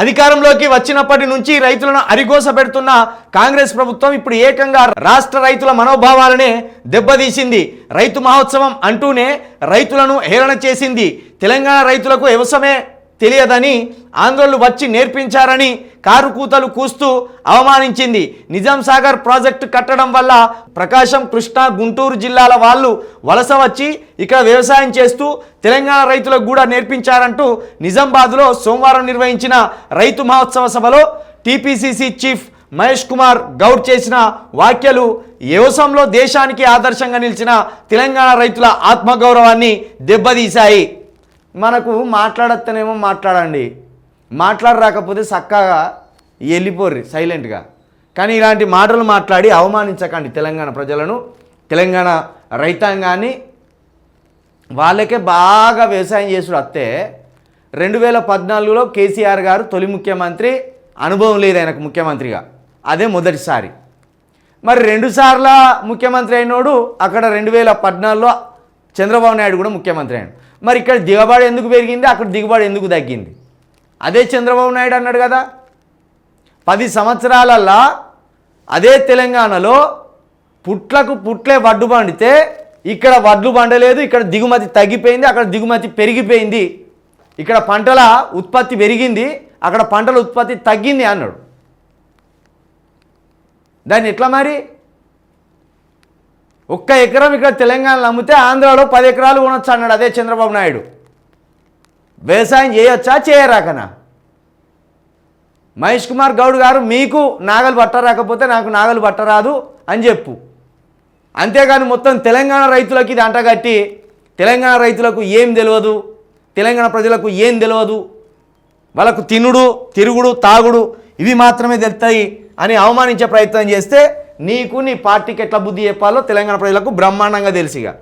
అధికారంలోకి వచ్చినప్పటి నుంచి రైతులను అరిగోస పెడుతున్న కాంగ్రెస్ ప్రభుత్వం ఇప్పుడు ఏకంగా రాష్ట్ర రైతుల మనోభావాలనే దెబ్బతీసింది. రైతు మహోత్సవం అంటూనే రైతులను హేళన చేసింది. తెలంగాణ రైతులకు వ్యవసాయమే తెలియదని ఆంధ్రులు వచ్చి నేర్పించారని కారు కూతలు కూస్తూ అవమానించింది. నిజాం సాగర్ ప్రాజెక్టు కట్టడం వల్ల ప్రకాశం కృష్ణా గుంటూరు జిల్లాల వాళ్ళు వలస వచ్చి ఇక్కడ వ్యవసాయం చేస్తూ తెలంగాణ రైతులకు కూడా నేర్పించారంటూ నిజామాబాద్లో సోమవారం నిర్వహించిన రైతు మహోత్సవ సభలో టీపీసీసీ చీఫ్ మహేష్ కుమార్ గౌడ్ చేసిన వ్యాఖ్యలు వ్యవసాయంలో దేశానికి ఆదర్శంగా నిలిచిన తెలంగాణ రైతుల ఆత్మగౌరవాన్ని దెబ్బతీశాయి. మనకు మాట్లాడత్తనేమో మాట్లాడండి. మాట్లాడరాకపోతే చక్కగా వెళ్ళిపోర్రి సైలెంట్గా కానీ ఇలాంటి మాటలు మాట్లాడి అవమానించకండి తెలంగాణ ప్రజలను. తెలంగాణ రైతాంగాన్ని వాళ్ళకే బాగా వ్యవసాయం చేసుడు అత్తే రెండు వేల పద్నాలుగులో కేసీఆర్ గారు తొలి ముఖ్యమంత్రి అనుభవం లేదు ఆయనకు ముఖ్యమంత్రిగా. అదే మొదటిసారి. మరి రెండుసార్ల ముఖ్యమంత్రి అయినోడు అక్కడ రెండు వేల పద్నాలుగులో చంద్రబాబు నాయుడు కూడా ముఖ్యమంత్రి అయ్యాడు మరి ఇక్కడ దిగబడి ఎందుకు పెరిగింది? అక్కడ దిగుబడి ఎందుకు తగ్గింది? అదే చంద్రబాబు నాయుడు అన్నాడు కదా పది సంవత్సరాలల్లా అదే తెలంగాణలో పుట్లకు పుట్లే వడ్డు పండితే ఇక్కడ వడ్లు పండలేదు ఇక్కడ దిగుమతి తగ్గిపోయింది అక్కడ దిగుమతి పెరిగిపోయింది. ఇక్కడ పంటల ఉత్పత్తి పెరిగింది అక్కడ పంటల ఉత్పత్తి తగ్గింది అన్నాడు. దాన్ని ఎట్లా మరి? ఒక్క ఎకరం ఇక్కడ తెలంగాణలో అమ్మితే ఆంధ్రాలో పది ఎకరాలు కొనొచ్చు అన్నాడు అదే చంద్రబాబు నాయుడు. వ్యవసాయం చేయొచ్చా చేయరాకనా? మహేష్ కుమార్ గౌడ్ గారు మీకు నాగలు పట్టరాకపోతే నాకు నాగలు పట్టరాదు అని చెప్పు. అంతేగాని మొత్తం తెలంగాణ రైతులకి ఇది అంటగట్టి తెలంగాణ రైతులకు ఏం తెలియదు తెలంగాణ ప్రజలకు ఏం తెలియదు. వాళ్ళకు తినుడు తిరుగుడు తాగుడు ఇవి మాత్రమే తెలుస్తాయి అని అవమానించే ప్రయత్నం చేస్తే నీకు నీ పార్టీకి ఎట్లా బుద్ధి చెప్పాలో తెలంగాణ ప్రజలకు బ్రహ్మాండంగా తెలిసిగా